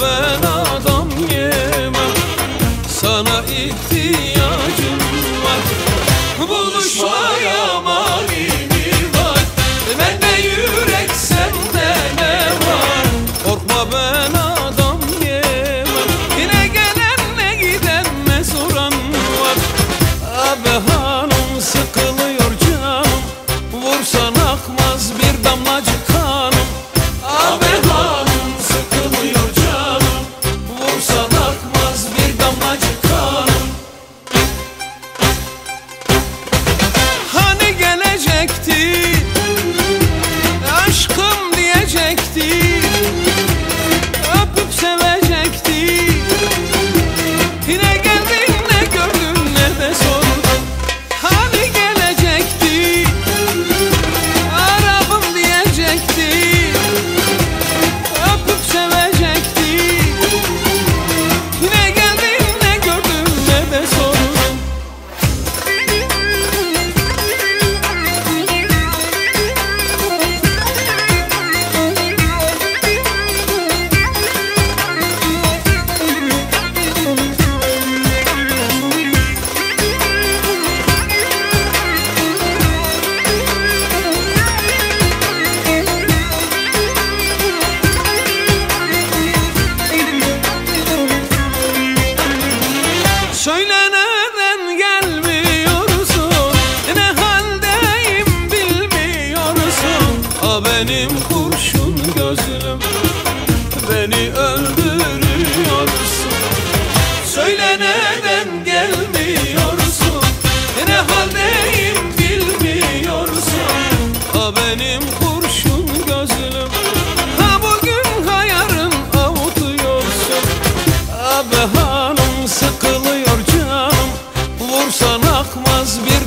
ben adam yemem. Sana ihtiyacım var. Buluşmaya Beni öldürüyorsun. Söyle neden gelmiyorsun? Ne haldeyim bilmiyorsun. Ha benim kurşun gözlüm. Ha bugün hayarım avutuyorsun. Abi hanım sıkılıyor canım. Vursan akmaz bir